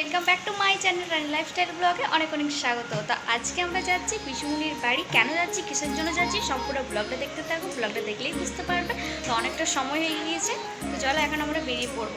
Welcome back to my channel Rani lifestyle ব্লগে অনেক অনেক স্বাগত। তো আজকে আমরা যাচ্ছি পিসুমুনির বাড়ি। কেন যাচ্ছি? কিসের জন্য যাচ্ছি? সম্পূর্ণ ব্লগটা দেখতে থাকব ব্লগটা দেখলেই বুঝতে পারবে। তো অনেকটা সময় হয়ে গিয়েছে। তো চলো, এখন আমরা বেরিয়ে পড়ব।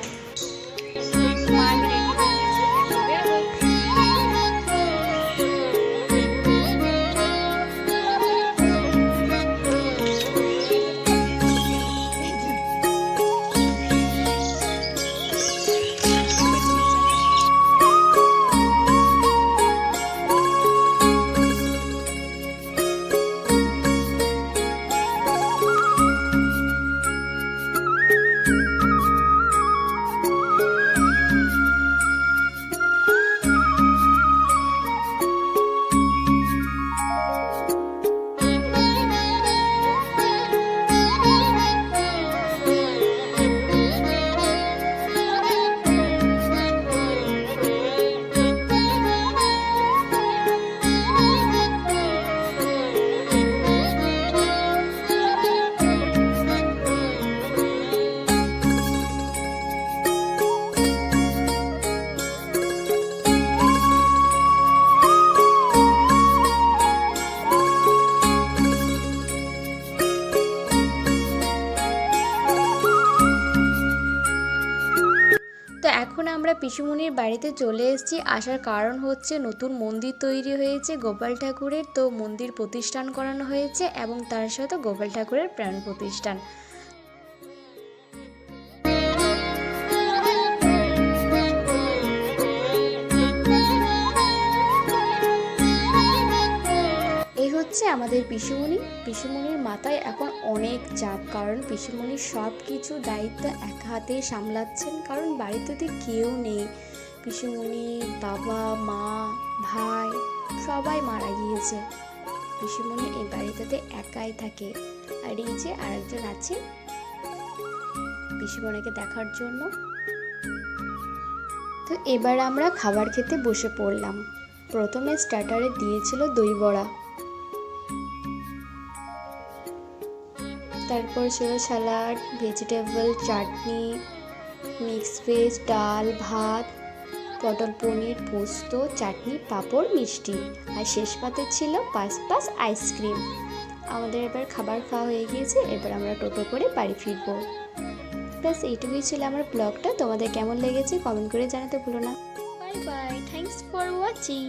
আমরা পিসুমনির বাড়িতে চলে এসেছি। আসার কারণ হচ্ছে নতুন মন্দির তৈরি হয়েছে, গোপাল ঠাকুরের তো মন্দির প্রতিষ্ঠান করানো হয়েছে এবং তার সাথে গোপাল ঠাকুরের প্রাণ প্রতিষ্ঠান। হচ্ছে আমাদের পিসুমণি। পিসুমণির মাথায় এখন অনেক চাপ, কারণ পিসুমণির সব কিছু দায়িত্ব এক হাতে সামলাচ্ছেন, কারণ বাড়িতে তো কেউ নেই। পিসুমণির বাবা, মা, ভাই সবাই মারা গিয়েছে। পিসুমণি এই বাড়িটাতে একাই থাকে। আর এই যে আরেকজন আছে পিসুমণিকে দেখার জন্য। তো এবার আমরা খাবার খেতে বসে পড়লাম। প্রথমে স্টার্টারে দিয়েছিল দই বড়া। তারপর ছিল salad vegetable chutney mix veg ডাল, ভাত, পটল পনির, পোস্ত, চাটনি, পাঁপড়, মিষ্টি। আর শেষ পাতে ছিল পাঁচ পাঁচ আইসক্রিম আমাদের এবার খাবার খাওয়া হয়ে গিয়েছে, এবার আমরা টোটো করে বাড়ি ফিরবো। ব্যাস, এইটুকুই ছিল আমার ব্লগটা। তোমাদের কেমন লেগেছে কমেন্ট করে জানাতে ভুলো না। Bye bye thanks for watching